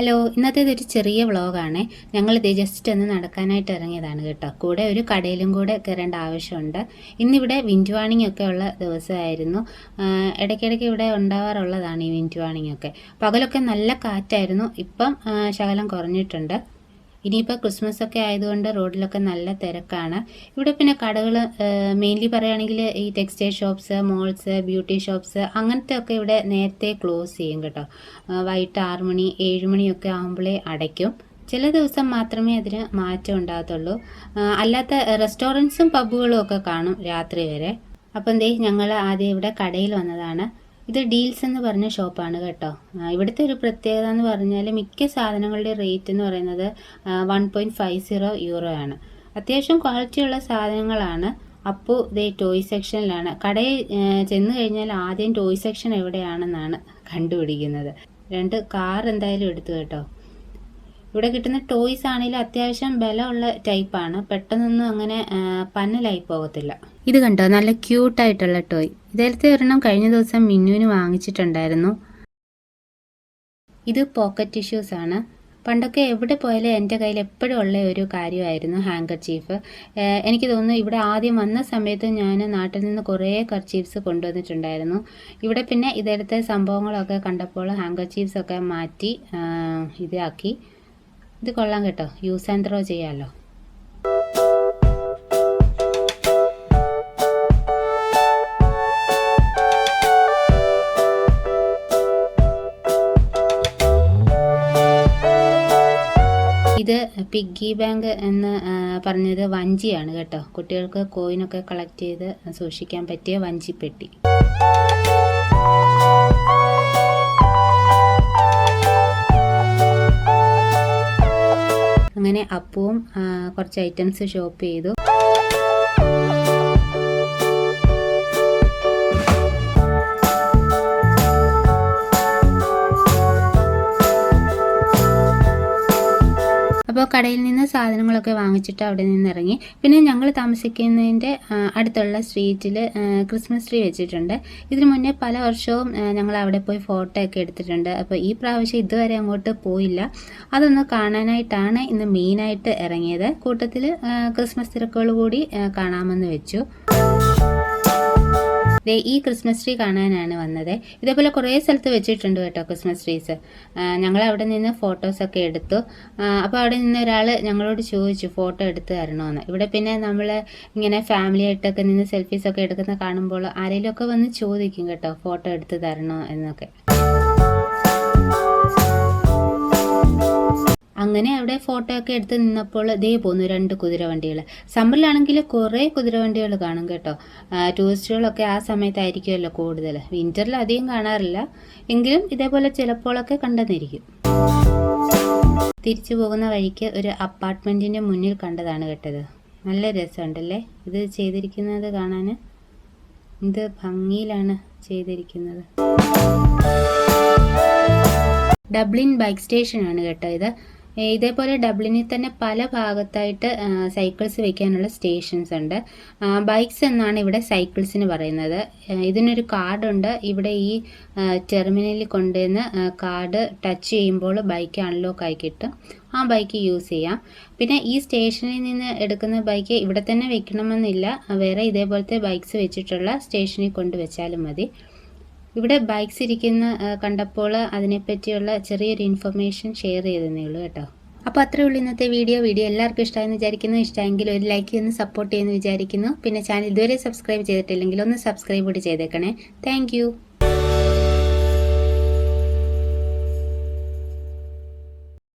Hello ഇന്നത്തേത് ഒരു ചെറിയ വ്ളോഗാണ്. ഞങ്ങൾ ഇത് ജസ്റ്റ് ഒന്ന് നടക്കാനായിട്ട് ഇറങ്ങിയതാണ് കേട്ടോ. കൂടെ ഒരു കടയിലും കൂടെ കയറേണ്ട ആവശ്യമുണ്ട്. ഇന്നിവിടെ വിൻഡ് വാണിംഗ് ഒക്കെ ഉള്ള ദിവസമായിരുന്നു. ഇടയ്ക്കിടയ്ക്ക് ഇവിടെ ഉണ്ടാവാറുള്ളതാണ് ഈ വിൻഡ് വാണിംഗ് ഒക്കെ. പകലൊക്കെ നല്ല കാറ്റായിരുന്നു. ഇപ്പം ശകലം കുറഞ്ഞിട്ടുണ്ട്. ഇനിയിപ്പോൾ ക്രിസ്മസ് ഒക്കെ ആയതുകൊണ്ട് റോഡിലൊക്കെ നല്ല തിരക്കാണ്. ഇവിടെ പിന്നെ കടകൾ മെയിൻലി പറയുകയാണെങ്കിൽ ഈ textile shops malls beauty shops അങ്ങനത്തെ ഒക്കെ ഇവിടെ നേരത്തെ ക്ലോസ് ചെയ്യും കേട്ടോ. വൈകിട്ട് ആറ് മണി ഏഴ് മണിയൊക്കെ ആകുമ്പോഴേ അടയ്ക്കും. ചില ദിവസം മാത്രമേ അതിന് മാറ്റം ഉണ്ടാകത്തുള്ളൂ. അല്ലാത്ത റെസ്റ്റോറന്റ്സും പബ്ബുകളും ഒക്കെ കാണും രാത്രി വരെ. അപ്പം എന്തേ ഞങ്ങൾ ആദ്യം ഇവിടെ കടയിൽ വന്നതാണ്. ഇത് ഡീൽസ് എന്ന് പറഞ്ഞ ഷോപ്പാണ് കേട്ടോ. ഇവിടുത്തെ ഒരു പ്രത്യേകത എന്ന് പറഞ്ഞാൽ മിക്ക സാധനങ്ങളുടെ റേറ്റ് എന്ന് പറയുന്നത് one point five zero euro ആണ്. അത്യാവശ്യം ക്വാളിറ്റിയുള്ള സാധനങ്ങളാണ്. അപ്പോൾ ദേ ടോയ് സെക്ഷനിലാണ് കടയിൽ ചെന്ന് കഴിഞ്ഞാൽ ആദ്യം ടോയ് സെക്ഷൻ എവിടെയാണെന്നാണ് കണ്ടുപിടിക്കുന്നത്. രണ്ട് കാർ എന്തായാലും എടുത്തു കേട്ടോ. ഇവിടെ കിട്ടുന്ന ടോയ്സ് ആണെങ്കിലും അത്യാവശ്യം ബലമുള്ള ടൈപ്പാണ് പെട്ടെന്നൊന്നും അങ്ങനെ പന്നലായി പോകത്തില്ല. ഇത് കണ്ടോ? നല്ല ക്യൂട്ടായിട്ടുള്ള ടോയ് ഇതേലത്തെ ഒരെണ്ണം കഴിഞ്ഞ ദിവസം മിന്നുവിന് വാങ്ങിച്ചിട്ടുണ്ടായിരുന്നു. ഇത് പോക്കറ്റ് ടിഷ്യൂസ് ആണ്. പണ്ടൊക്കെ എവിടെ പോയാലും എന്റെ കയ്യിൽ എപ്പോഴും ഉള്ള ഒരു കാര്യമായിരുന്നു ഹാങ്കർ ചീഫ് എനിക്ക് തോന്നുന്നു ഇവിടെ ആദ്യം വന്ന സമയത്ത് ഞാൻ നാട്ടിൽ നിന്ന് കുറേ കർച്ചീഫ്സ് കൊണ്ടുവന്നിട്ടുണ്ടായിരുന്നു. ഇവിടെ പിന്നെ ഇതിലത്തെ സംഭവങ്ങളൊക്കെ കണ്ടപ്പോൾ ഹാങ്കർ ചീഫ്സൊക്കെ മാറ്റി ഇതാക്കി. ഇത് കൊള്ളാം കേട്ടോ. യൂസ് ആൻഡ് ത്രോ ചെയ്യാമല്ലോ ഇത് പിഗ്ഗി ബാങ്ക് എന്ന് പറഞ്ഞത് വഞ്ചിയാണ് കേട്ടോ. കുട്ടികൾക്ക് കോയിനൊക്കെ കളക്ട് ചെയ്ത് സൂക്ഷിക്കാൻ പറ്റിയ വഞ്ചിപ്പെട്ടി. അപ്പവും കുറച്ച് ഐറ്റംസ് ഷോപ്പ് ചെയ്തു. അപ്പോൾ കടയിൽ നിന്ന് സാധനങ്ങളൊക്കെ വാങ്ങിച്ചിട്ട് അവിടെ നിന്ന് ഇറങ്ങി പിന്നെ ഞങ്ങൾ താമസിക്കുന്നതിന്റെ അടുത്തുള്ള സ്ട്രീറ്റിൽ ക്രിസ്മസ് ട്രീ വെച്ചിട്ടുണ്ട്. ഇതിനു മുന്നേ പല വർഷവും ഞങ്ങൾ അവിടെ പോയി ഫോട്ടോ ഒക്കെ എടുത്തിട്ടുണ്ട്. അപ്പോൾ ഈ പ്രാവശ്യം ഇതുവരെ അങ്ങോട്ട് പോയില്ല. അതൊന്ന് കാണാനായിട്ടാണ് ഇന്ന് മെയിനായിട്ട് ഇറങ്ങിയത്. കൂട്ടത്തിൽ ക്രിസ്മസ് തിരക്കുകൾ കൂടി കാണാമെന്ന് വെച്ചു. ഈ ക്രിസ്മസ് ട്രീ കാണാനാണ് വന്നത്. ഇതേപോലെ കുറേ സ്ഥലത്ത് വെച്ചിട്ടുണ്ട് കേട്ടോ ക്രിസ്മസ് ട്രീസ് ഞങ്ങൾ അവിടെ നിന്ന് ഫോട്ടോസൊക്കെ എടുത്തു. അപ്പോൾ അവിടെ നിന്ന് ഒരാൾ ഞങ്ങളോട് ചോദിച്ചു ഫോട്ടോ എടുത്ത് തരണമെന്ന് ഇവിടെ പിന്നെ നമ്മൾ ഇങ്ങനെ ഫാമിലി ആയിട്ടൊക്കെ നിന്ന് സെൽഫീസൊക്കെ എടുക്കുന്ന കാണുമ്പോൾ ആരെങ്കിലുമൊക്കെ വന്ന് ചോദിക്കും കേട്ടോ ഫോട്ടോ എടുത്ത് തരണോ? എന്നൊക്കെ. അങ്ങനെ അവിടെ ഫോട്ടോ ഒക്കെ എടുത്ത് നിന്നപ്പോൾ ദേ പോന്നു രണ്ട് കുതിരവണ്ടികൾ. സമ്മറിലാണെങ്കിൽ കുറേ കുതിരവണ്ടികൾ കാണും കേട്ടോ. ടൂറിസ്റ്റുകളൊക്കെ ആ സമയത്തായിരിക്കുമല്ലോ കൂടുതൽ. വിന്ററിൽ അധികം കാണാറില്ല. എങ്കിലും ഇതേപോലെ ചിലപ്പോഴൊക്കെ കണ്ടെന്നിരിക്കും. തിരിച്ചു പോകുന്ന വഴിക്ക് ഒരു അപ്പാർട്ട്മെന്റിന്റെ മുന്നിൽ കണ്ടതാണ് കേട്ടത്. നല്ല രസമുണ്ടല്ലേ? ഇത് ചെയ്തിരിക്കുന്നത് കാണാൻ. ഇത് ഭംഗിയിലാണ് ചെയ്തിരിക്കുന്നത്. ഡബ്ലിൻ ബൈക്ക് സ്റ്റേഷനാണ് കേട്ടോ ഇത്. ഇതേപോലെ ഡബ്ലിനിൽ തന്നെ പല ഭാഗത്തായിട്ട് സൈക്കിൾസ് വെക്കാനുള്ള സ്റ്റേഷൻസ് ഉണ്ട്. ബൈക്സ് എന്നാണ് ഇവിടെ സൈക്കിൾസിന് പറയുന്നത്. ഇതിനൊരു കാർഡുണ്ട് ഇവിടെ ഈ ടെർമിനലിൽ കൊണ്ടുവന്ന് കാർഡ് ടച്ച് ചെയ്യുമ്പോൾ ബൈക്ക് അൺലോക്ക് ആയി കിട്ടും. ആ ബൈക്ക് യൂസ് ചെയ്യാം. പിന്നെ ഈ സ്റ്റേഷനിൽ നിന്ന് എടുക്കുന്ന ബൈക്ക് ഇവിടെ തന്നെ വെക്കണമെന്നില്ല. വേറെ ഇതേപോലത്തെ ബൈക്സ് വെച്ചിട്ടുള്ള സ്റ്റേഷനിൽ കൊണ്ടുവച്ചാലും മതി. ഇവിടെ ബൈക്സ് ഇരിക്കുന്ന കണ്ടപ്പോൾ അതിനെപ്പറ്റിയുള്ള ചെറിയൊരു ഇൻഫർമേഷൻ ഷെയർ ചെയ്തതേ ഉള്ളൂ കേട്ടോ. അപ്പോൾ അത്രേ ഉള്ളൂ ഇന്നത്തെ വീഡിയോ വീഡിയോ എല്ലാവർക്കും ഇഷ്ടമായെന്ന് വിചാരിക്കുന്നു. ഇഷ്ടമെങ്കിൽ ഒരു ലൈക്ക് ഒന്ന് സപ്പോർട്ട് ചെയ്യുമെന്ന് വിചാരിക്കുന്നു. പിന്നെ ചാനൽ ഇതുവരെ സബ്സ്ക്രൈബ് ചെയ്തിട്ടില്ലെങ്കിൽ ഒന്ന് സബ്സ്ക്രൈബ് കൂടി ചെയ്തേക്കണേ. താങ്ക്